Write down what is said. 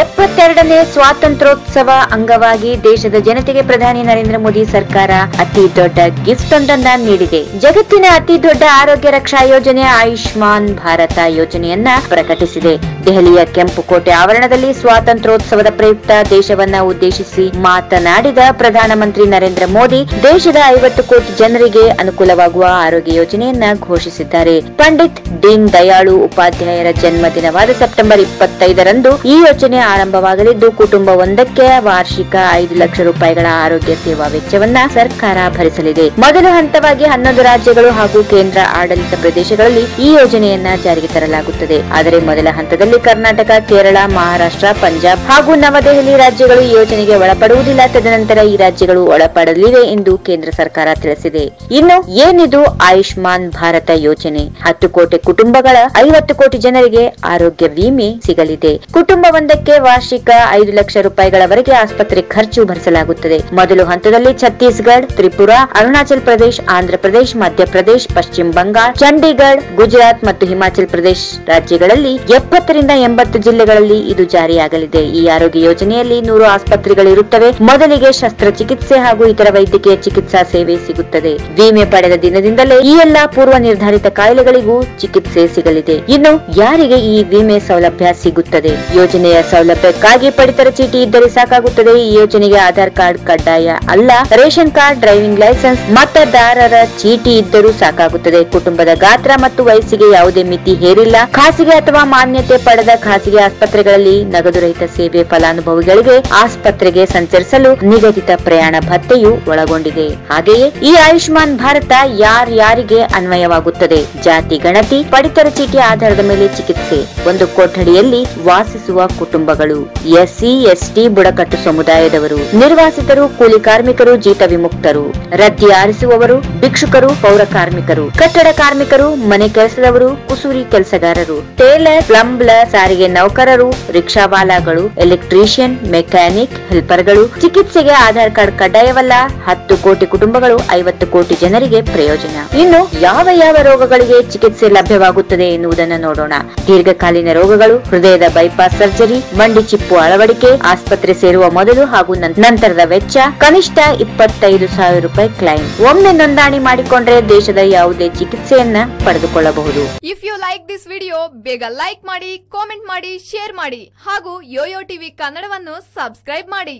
ಎಪ್ಪತ್ತೆರಡನೇ ಸ್ವಾತಂತ್ರ್ಯೋತ್ಸವ ಅಂಗವಾಗಿ ದೇಶದ ಜನತೆಗೆ ಪ್ರಧಾನಿ ನರೇಂದ್ರ ಮೋದಿ ಸರ್ಕಾರ ಅತಿ ದೊಡ್ಡ ಗಿಫ್ಟ್ ಒಂದನ್ನ ನೀಡಿದೆ. ಜಗತ್ತಿನ ಅತಿ ದೊಡ್ಡ ಆರೋಗ್ಯ ರಕ್ಷಾ ಯೋಜನೆ ಆಯುಷ್ಮಾನ್ ಭಾರತ ಯೋಜನೆಯನ್ನ ಪ್ರಕಟಿಸಿದೆ. ದೆಹಲಿಯ ಕೆಂಪುಕೋಟೆ ಆವರಣದಲ್ಲಿ ಸ್ವಾತಂತ್ರ್ಯೋತ್ಸವದ ಪ್ರಯುಕ್ತ ದೇಶವನ್ನ ಉದ್ದೇಶಿಸಿ ಮಾತನಾಡಿದ ಪ್ರಧಾನಮಂತ್ರಿ ನರೇಂದ್ರ ಮೋದಿ, ದೇಶದ ಐವತ್ತು ಕೋಟಿ ಜನರಿಗೆ ಅನುಕೂಲವಾಗುವ ಆರೋಗ್ಯ ಯೋಜನೆಯನ್ನ ಘೋಷಿಸಿದ್ದಾರೆ. ಪಂಡಿತ್ ದೀನ್ ದಯಾಳು ಉಪಾಧ್ಯಾಯರ ಜನ್ಮದಿನವಾದ ಸೆಪ್ಟೆಂಬರ್ ಇಪ್ಪತ್ತೈದರಂದು ಈ ಯೋಜನೆ ಆರಂಭವಾಗಲಿದ್ದು, ಕುಟುಂಬವೊಂದಕ್ಕೆ ವಾರ್ಷಿಕ ಐದು ಲಕ್ಷ ರೂಪಾಯಿಗಳ ಆರೋಗ್ಯ ಸೇವಾ ವೆಚ್ಚವನ್ನ ಸರ್ಕಾರ ಭರಿಸಲಿದೆ. ಮೊದಲ ಹಂತವಾಗಿ ಹನ್ನೊಂದು ರಾಜ್ಯಗಳು ಹಾಗೂ ಕೇಂದ್ರ ಆಡಳಿತ ಪ್ರದೇಶಗಳಲ್ಲಿ ಈ ಯೋಜನೆಯನ್ನ ಜಾರಿಗೆ ತರಲಾಗುತ್ತದೆ. ಆದರೆ ಮೊದಲ ಹಂತದಲ್ಲಿ ಕರ್ನಾಟಕ, ಕೇರಳ, ಮಹಾರಾಷ್ಟ್ರ, ಪಂಜಾಬ್ ಹಾಗೂ ನವದೆಹಲಿ ರಾಜ್ಯಗಳು ಈ ಯೋಜನೆಗೆ ಒಳಪಡುವುದಿಲ್ಲ. ತದನಂತರ ಈ ರಾಜ್ಯಗಳು ಒಳಪಡಲಿವೆ ಎಂದು ಕೇಂದ್ರ ಸರ್ಕಾರ ತಿಳಿಸಿದೆ. ಇನ್ನು ಏನಿದು ಆಯುಷ್ಮಾನ್ ಭಾರತ ಯೋಜನೆ? ಹತ್ತು ಕೋಟಿ ಕುಟುಂಬಗಳ ಐವತ್ತು ಕೋಟಿ ಜನರಿಗೆ ಆರೋಗ್ಯ ವಿಮೆ ಸಿಗಲಿದೆ. ಕುಟುಂಬವೊಂದಕ್ಕೆ ವಾರ್ಷಿಕ ಐದು ಲಕ್ಷ ರೂಪಾಯಿಗಳವರೆಗೆ ಆಸ್ಪತ್ರೆ ಖರ್ಚು ಭರಿಸಲಾಗುತ್ತದೆ. ಮೊದಲು ಹಂತದಲ್ಲಿ ಛತ್ತೀಸ್ಗಢ, ತ್ರಿಪುರಾ, ಅರುಣಾಚಲ ಪ್ರದೇಶ ಆಂಧ್ರಪ್ರದೇಶ ಮಧ್ಯಪ್ರದೇಶ ಪಶ್ಚಿಮ ಬಂಗಾಳ, ಚಂಡೀಗಢ, ಗುಜರಾತ್ ಮತ್ತು ಹಿಮಾಚಲ ಪ್ರದೇಶ ರಾಜ್ಯಗಳಲ್ಲಿ ಎಪ್ಪತ್ತರಿಂದ ಎಂಬತ್ತು ಜಿಲ್ಲೆಗಳಲ್ಲಿ ಇದು ಜಾರಿಯಾಗಲಿದೆ. ಈ ಆರೋಗ್ಯ ಯೋಜನೆಯಲ್ಲಿ ನೂರು ಆಸ್ಪತ್ರೆಗಳಿರುತ್ತವೆ. ಮೊದಲಿಗೆ ಶಸ್ತ್ರಚಿಕಿತ್ಸೆ ಹಾಗೂ ಇತರ ವೈದ್ಯಕೀಯ ಚಿಕಿತ್ಸಾ ಸೇವೆ ಸಿಗುತ್ತದೆ. ವಿಮೆ ಪಡೆದ ದಿನದಿಂದಲೇ ಈ ಎಲ್ಲಾ ಪೂರ್ವ ನಿರ್ಧಾರಿತ ಕಾಯಿಲೆಗಳಿಗೂ ಚಿಕಿತ್ಸೆ ಸಿಗಲಿದೆ. ಇನ್ನು ಯಾರಿಗೆ ಈ ವಿಮೆ ಸೌಲಭ್ಯ ಸಿಗುತ್ತದೆ? ಯೋಜನೆಯ ಸೌಲಭ್ಯಕ್ಕಾಗಿ ಪಡಿತರ ಚೀಟಿ ಇದ್ದರೆ ಸಾಕಾಗುತ್ತದೆ. ಈ ಯೋಜನೆಗೆ ಆಧಾರ್ ಕಾರ್ಡ್ ಕಡ್ಡಾಯ ಅಲ್ಲ. ರೇಷನ್ ಕಾರ್ಡ್, ಡ್ರೈವಿಂಗ್ ಲೈಸೆನ್ಸ್, ಮತದಾರರ ಚೀಟಿ ಇದ್ದರೂ ಸಾಕಾಗುತ್ತದೆ. ಕುಟುಂಬದ ಗಾತ್ರ ಮತ್ತು ವಯಸ್ಸಿಗೆ ಯಾವುದೇ ಮಿತಿ ಹೇರಿಲ್ಲ. ಖಾಸಗಿ ಅಥವಾ ಮಾನ್ಯತೆ ಪಡೆದ ಖಾಸಗಿ ಆಸ್ಪತ್ರೆಗಳಲ್ಲಿ ನಗದು ರಹಿತ ಸೇವೆ ಫಲಾನುಭವಿಗಳಿಗೆ ಆಸ್ಪತ್ರೆಗೆ ಸಂಚರಿಸಲು ನಿಗದಿತ ಪ್ರಯಾಣ ಭತ್ತೆಯು ಒಳಗೊಂಡಿದೆ. ಹಾಗೆಯೇ ಈ ಆಯುಷ್ಮಾನ್ ಭಾರತ ಯಾರ್ಯಾರಿಗೆ ಅನ್ವಯವಾಗುತ್ತದೆ? ಜಾತಿ ಗಣತಿ, ಪಡಿತರ ಚೀಟಿ ಆಧಾರದ ಮೇಲೆ ಚಿಕಿತ್ಸೆ. ಒಂದು ಕೊಠಡಿಯಲ್ಲಿ ವಾಸಿಸುವ ಕುಟುಂಬಗಳು ಎಸ್ಸಿ, ಎಸ್ಟಿ, ಬುಡಕಟ್ಟು ಸಮುದಾಯದವರು, ನಿರ್ವಾಸಿತರು, ಕೂಲಿ ಕಾರ್ಮಿಕರು, ಜೀತ ವಿಮುಕ್ತರು. ರದ್ದಿ ಆರಿಸುವವರು, ಭಿಕ್ಷುಕರು, ಪೌರ ಕಾರ್ಮಿಕರು. ಕಟ್ಟಡ ಕಾರ್ಮಿಕರು, ಮನೆ ಕೆಲಸದವರು ಕುಸೂರಿ ಕೆಲಸಗಾರರು. ಟೇಲರ್, ಪ್ಲಂಬ್ಲರ್, ಸಾರಿಗೆ ನೌಕರರು ರಿಕ್ಷಾವಾಲಾಗಳು ಎಲೆಕ್ಟ್ರಿಷಿಯನ್, ಮೆಕ್ಯಾನಿಕ್, ಹೆಲ್ಪರ್ಗಳು. ಚಿಕಿತ್ಸೆಗೆ ಆಧಾರ್ ಕಾರ್ಡ್ ಕಡ್ಡಾಯವಲ್ಲ, ಹತ್ತು ಕೋಟಿ ಕುಟುಂಬಗಳು, ಐವತ್ತು ಕೋಟಿ ಜನರಿಗೆ ಪ್ರಯೋಜನ. ಇನ್ನು ಯಾವ ಯಾವ ರೋಗಗಳಿಗೆ ಚಿಕಿತ್ಸೆ ಲಭ್ಯವಾಗುತ್ತದೆ ಎನ್ನುವುದನ್ನು ನೋಡೋಣ. ದೀರ್ಘಕಾಲೀನ ರೋಗಗಳು, ಹೃದಯದ ಬೈಪಾಸ್ ಸರ್ಜರಿ ಮಂಡಿ ಚಿಪ್ಪು ಅಳವಡಿಕೆ, ಆಸ್ಪತ್ರೆ ಸೇರುವ ಮೊದಲು ಹಾಗೂ ನಂತರದ ವೆಚ್ಚ ಕನಿಷ್ಠ ಇಪ್ಪತ್ತೈದು ಸಾವಿರ ರೂಪಾಯಿ ಕ್ಲೈಮ್ ಒಮ್ಮೆ ನೋಂದಣಿ ಮಾಡಿಕೊಂಡ್ರೆ ದೇಶದ ಯಾವುದೇ ಚಿಕಿತ್ಸೆಯನ್ನ ಪಡೆದುಕೊಳ್ಳಬಹುದು. If you like this video ಬೇಗ ಲೈಕ್ ಮಾಡಿ ಕಾಮೆಂಟ್ ಮಾಡಿ ಶೇರ್ ಮಾಡಿ ಹಾಗೂ ಯೋಯೋ ಟಿವಿ ಕನ್ನಡವನ್ನು ಸಬ್ಸ್ಕ್ರೈಬ್ ಮಾಡಿ.